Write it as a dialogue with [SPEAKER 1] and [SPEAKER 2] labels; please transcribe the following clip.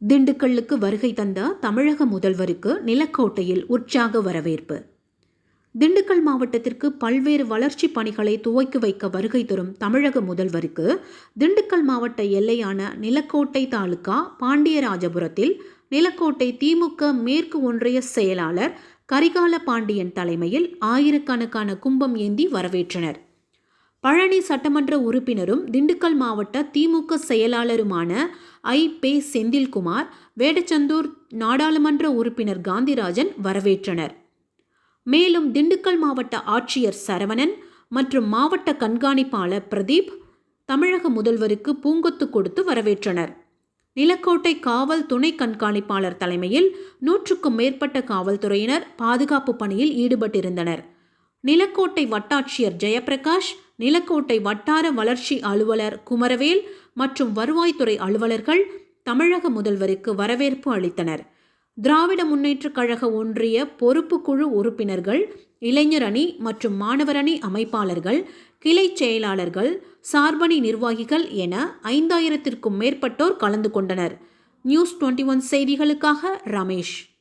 [SPEAKER 1] திண்டுக்கல்லுக்கு வருகை தந்த தமிழக முதல்வருக்கு நிலக்கோட்டையில் உற்சாக வரவேற்பு. திண்டுக்கல் மாவட்டத்திற்கு பல்வேறு வளர்ச்சி பணிகளை துவக்கி வைக்க வருகை தரும் தமிழக முதல்வருக்கு திண்டுக்கல் மாவட்ட எல்லையான நிலக்கோட்டை தாலுகா பாண்டியராஜபுரத்தில் நிலக்கோட்டை திமுக மேற்கு ஒன்றிய செயலாளர் கரிகால பாண்டியன் தலைமையில் ஆயிரக்கணக்கான கும்பம் ஏந்தி வரவேற்றனர். பழனி சட்டமன்ற உறுப்பினரும் திண்டுக்கல் மாவட்ட திமுக செயலாளருமான ஐ. பே. செந்தில்குமார் வேடச்சந்தூர் நாடாளுமன்ற உறுப்பினர் காந்திராஜன் வரவேற்றனர். மேலும் திண்டுக்கல் மாவட்ட ஆட்சியர் சரவணன் மற்றும் மாவட்ட கண்காணிப்பாளர் பிரதீப் தமிழக முதல்வருக்கு பூங்கொத்து கொடுத்து வரவேற்றனர். நிலக்கோட்டை காவல் துணை கண்காணிப்பாளர் தலைமையில் நூற்றுக்கும் மேற்பட்ட காவல்துறையினர் பாதுகாப்பு பணியில் ஈடுபட்டிருந்தனர். நிலக்கோட்டை வட்டாட்சியர் ஜெயபிரகாஷ் நிலக்கோட்டை வட்டார வளர்ச்சி அலுவலர் குமரவேல் மற்றும் வருவாய்த்துறை அலுவலர்கள் தமிழக முதல்வருக்கு வரவேற்பு அளித்தனர். திராவிட முன்னேற்றக் கழக ஒன்றிய பொறுப்புக்குழு உறுப்பினர்கள் இளைஞர் அணி மற்றும் மாணவர் அணி அமைப்பாளர்கள் கிளை செயலாளர்கள் சார்பணி நிர்வாகிகள் என ஐந்தாயிரத்திற்கும் மேற்பட்டோர் கலந்து கொண்டனர். நியூஸ் டுவெண்ட்டி ஒன் செய்திகளுக்காக ரமேஷ்.